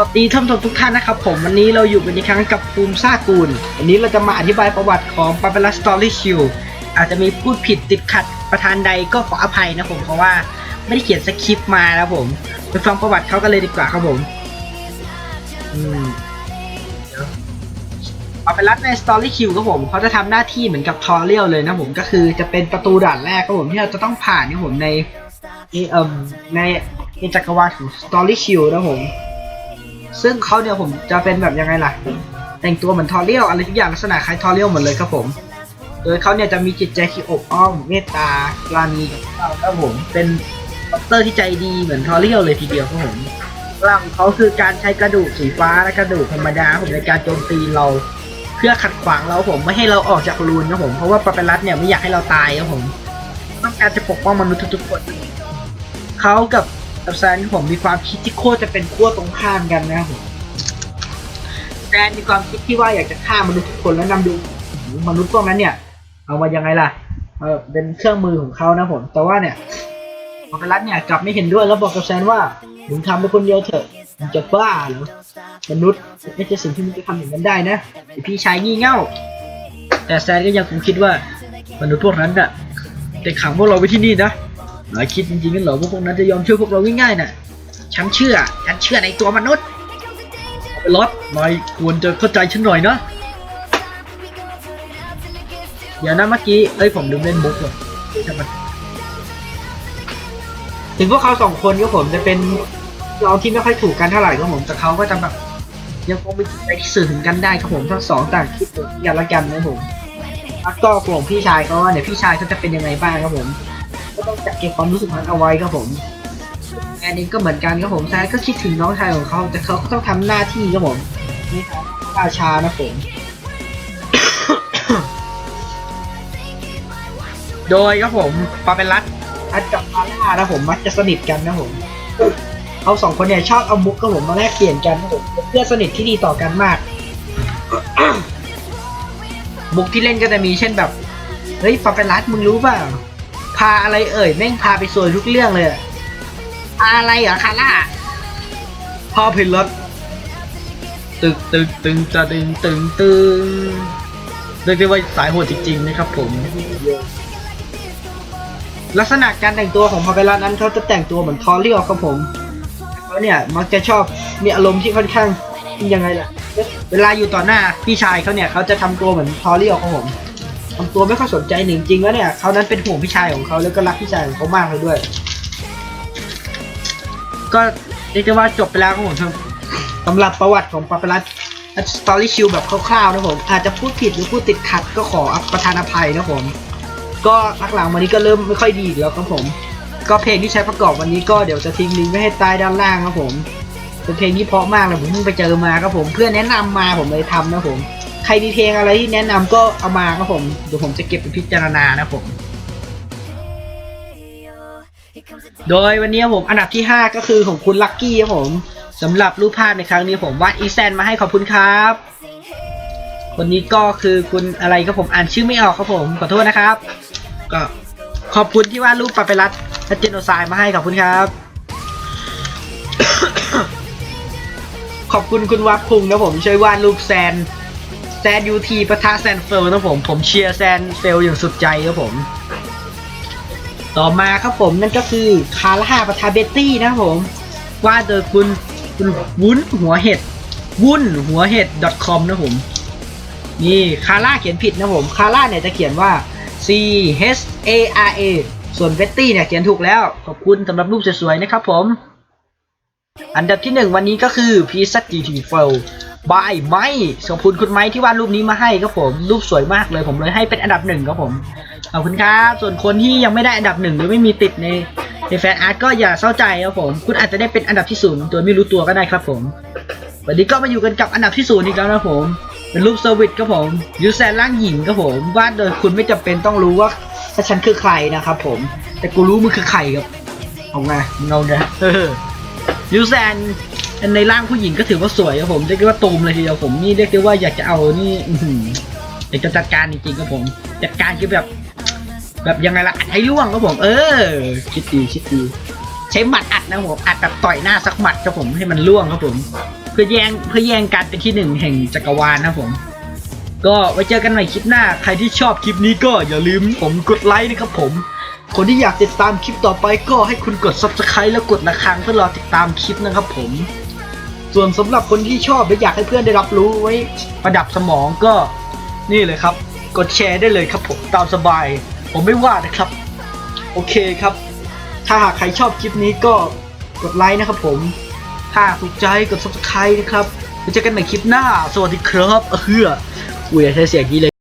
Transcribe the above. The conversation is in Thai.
สวัสดีท่านผู้ชมทุกท่านนะครับผมวันนี้เราอยู่กันอีกครั้งกับภูมิซากูล วันนี้เราจะมาอธิบายประวัติของปาเปลัสตอรี่ชิลอาจจะมีพูดผิดติดขัดประธานใดก็ขออภัยนะผมเพราะว่าไม่ได้เขียนสคริปต์มาแล้วผมไปฟังประวัติเขากันเลยดีกว่าครับผมปาเปลัสในสตอรี่คิวครับผมเขาจะทำหน้าที่เหมือนกับทอเรียลเลยนะผมก็คือจะเป็นประตูด่านแรกครับผมที่เราจะต้องผ่านนี่ผมในในเอ่มในในจักรวาลของสตอรี่คิวนะผม ซึ่งเขาเนี่ยผมจะเป็นแบบยังไงล่ะ แต่งตัวเหมือนทอเรียลอะไรทุกอย่างลักษณะคล้ายทอเรียลหมดเลยครับผม โดยเขาเนี่ยจะมีจิตใจที่อบอ้อมเมตตาปราณีกับเราครับผม เป็นด็อกเตอร์ที่ใจดีเหมือนทอเรียลเลยทีเดียวครับผมร่างเขาคือการใช้กระดูกสีฟ้าและกระดูกธรรมดาผมในการโจมตีเรา เพื่อขัดขวางเราผมไม่ให้เราออกจากรูนครับผมเพราะว่าปาเปรัสเนี่ยไม่อยากให้เราตายครับผม ต้องการจะปกป้องมนุษย์ทุกๆคนเขากับ กับแซนครับผมมีความคิดที่โคตรจะเป็นขั้วตรงข้ามกันนะครับผมแซนมีความคิดที่ว่าอยากจะฆ่ามนุษย์ทุกคนแล้วนำดูมนุษย์พวกนั้นเนี่ย เอามายังไงล่ะเออเป็นเครื่องมือของเขานะผม แต่ว่าเนี่ยปาเปรัสเนี่ยกลับไม่เห็นด้วยแล้วบอกกับแซนว่ามึงทำเป็นคนเดียวเถอะมึงจะบ้าเหรอมนุษย์ไม่ใช่สิ่งที่มึงจะทำอย่างนั้นได้นะไอพี่ชายงี่เง่า แต่แซนก็ยังคงคิดว่ามนุษย์พวกนั้นน่ะจะขังพวกเราไว้ที่นี่นะ นายคิดจริงๆกันเหรอว่าพวกนั้นจะยอมช่วยพวกเราง่ายๆน่ะ ฉันเชื่อ ฉันเชื่อในตัวมนุษย์เอาไปรถนายควรจะเข้าใจฉันหน่อยนะ เดี๋ยวนะเมื่อกี้ เอ้ยผมลืมเล่นมุกเลยช่างมันถึงพวกเขาสองคนก็ผมจะเป็นเราที่ไม่ค่อยถูกกันเท่าไหร่ก็ผมแต่เขาก็จะแบบยังคงมีจิตใจที่สื่อถึงกันได้ครับผมทั้งสองต่างคิดถึงกันและกันนะผมแล้วก็กลุ่มพี่ชายเขาว่าเนี่ยพี่ชายเขาจะเป็นยังไงบ้างครับผม ก็ต้องจัดเก็บความรู้สึกนั้นเอาไว้ครับผมแอนนี้ก็เหมือนกันครับผมแซนก็คิดถึงน้องชายของเขาแต่เขาก็ต้องทำหน้าที่ครับผมนี่ครับราชานะผมโดยครับผมปาเป็นรัตอัดกับพาร่านะผมมักจะสนิทกันนะผมเขาสองคนเนี่ยชอบเอามุกกับผมมาแลกเปลี่ยนกันนะผมเป็นเพื่อนสนิทที่ดีต่อกันมากมุกที่เล่นก็จะมีเช่นแบบ เฮ้ยปาเป็นรัตมึงรู้เปล่า พาอะไรเอ่ยแม่งพาไปสวยทุกเรื่องเลยอะพาอะไรเหรอคาร่าพาเพลรถตึกตึกตึงจะดึงตึงตึงเรียกได้ว่าสายโหดจริงๆนะครับผม ลักษณะการแต่งตัวของพาเปรัสนั้นเขาจะแต่งตัวเหมือนทอรี่อครับผมเขาเนี่ยมักจะชอบมีอารมณ์ที่ค่อนข้างยังไงล่ะ เวลาอยู่ต่อหน้าพี่ชายเขาเนี่ยเขาจะทำตัวเหมือนทอรี่อครับผม ทำตัวไม่ค่อยสนใจหนึ่งจริงๆแล้วเนี่ยเขานั้นเป็นห่วงพี่ชายของเขาแล้วก็รักพี่ชายของเขามากเลยด้วย ก็เรียกได้ว่าจบไปแล้วครับผมสำหรับประวัติของปาเปรัสสตอรี่ชิลแบบคร่าวๆนะผม อาจจะพูดผิดหรือพูดติดขัดก็ขอประทานอภัยนะผม ก็พักหลังวันนี้ก็เริ่มไม่ค่อยดีแล้วครับผม ก็เพลงที่ใช้ประกอบวันนี้ก็เดี๋ยวจะทิ้งลิงก์ไว้ให้ใต้ด้านล่างครับผม เป็นเพลงที่เพราะมากเลยผมเพิ่งไปเจอมาครับผม เพื่อนแนะนำมาผมเลยทำนะผม ครมีเพลงอะไรที่แนะนำก็เอามาครับผมเดี๋ยวผมจะเก็บไปพิจารณานะผม โดยวันนี้ผมอันดับที่ 5 ก็คือของคุณลักกี้ครับผมสำหรับรูปภาพในครั้งนี้ผมวาดอีแซนมาให้ขอบคุณครับ คนนี้ก็คือคุณอะไรครับผมอ่านชื่อไม่ออกครับผมขอโทษนะครับ ก็ขอบคุณที่วาดรูปปาเปรัสและเจโนไซด์มาให้ขอบคุณครับ ขอบคุณคุณวับคุงนะผมช่วยวาดรูปแซน แซนยูทีปะทะแซนเฟลนะผม ผมเชียร์แซนเฟลอย่างสุดใจครับผม ต่อมาครับผมนั่นก็คือคาร่าปะทะเบตตี้นะผม ว่าดโดยคุณคุณวุ้นหัวเห็ดวุ้นหัวเห็ด .com นะผม นี่คาร่าเขียนผิดนะผมคาร่าเนี่ยจะเขียนว่า C H A R A ส่วนเบตตี้เนี่ยเขียนถูกแล้ว ขอบคุณสำหรับรูปสวยๆนะครับผม อันดับที่หนึ่งวันนี้ก็คือพีซัตจีทีเฟล บายไม้ขอบคุณคุณไม้ที่วาดรูปนี้มาให้ครับผม รูปสวยมากเลยผมเลยให้เป็นอันดับหนึ่งครับผมขอบคุณครับส่วนคนที่ยังไม่ได้อันดับหนึ่งหรือไม่มีติดในในแฟนอาร์ตก็อย่าเศร้าใจครับผม คุณอาจจะได้เป็นอันดับที่ศูนย์โดยไม่รู้ตัวก็ได้ครับผมวันนี้ก็มาอยู่กันกับอันดับที่ศูนย์อีกแล้วนะผม เป็นรูปเซอร์วิสครับผมยูแซนร่างหญิงครับผมวาดโดยคุณไม่จำเป็นต้องรู้ว่าถ้าฉันคือใครนะครับผม แต่กูรู้มึงคือใครครับเอาไงมึงเอาเนี่ยยูแซน ในร่างผู้หญิงก็ถือว่าสวยครับผมเรียกได้ว่าตูมเลยทีเดียวผมนี่เรียกได้ว่าอยากจะเอานี่อืยากจะจัดการจริงๆครับผมจัดการคือแบบ แบบยังไงล่ะอัดให้ล่วงครับผม เออ คิดดีคิดดีใช้หมัดอัดนะผมอัดแบบต่อยหน้าสักหมัดครับผมให้มันล่วงครับผม เพื่อแย่งเพื่อแย่งการเป็นที่หนึ่งแห่งจักรวาลนะครับผม ก็ไว้เจอกันใหม่คลิปหน้า ใครที่ชอบคลิปนี้ก็อย่าลืมผมกดไลค์นะครับผมคนที่อยากติดตามคลิปต่อไปก็ให้คุณกด subscribe แล้วกดระฆังเพื่อรอติดตามคลิปนะครับผม ส่วนสำหรับคนที่ชอบและอยากให้เพื่อนได้รับรู้ไว้ประดับสมองก็นี่เลยครับ กดแชร์ได้เลยครับผมตามสบาย ผมไม่ว่านะครับ โอเคครับ ถ้าหากใครชอบคลิปนี้ก็กดไลค์นะครับผม ถ้าถูกใจกด subscribe นะครับไว้เจอกันใหม่คลิปหน้า สวัสดีครับเออกูอยใช้เสียงนี้เลย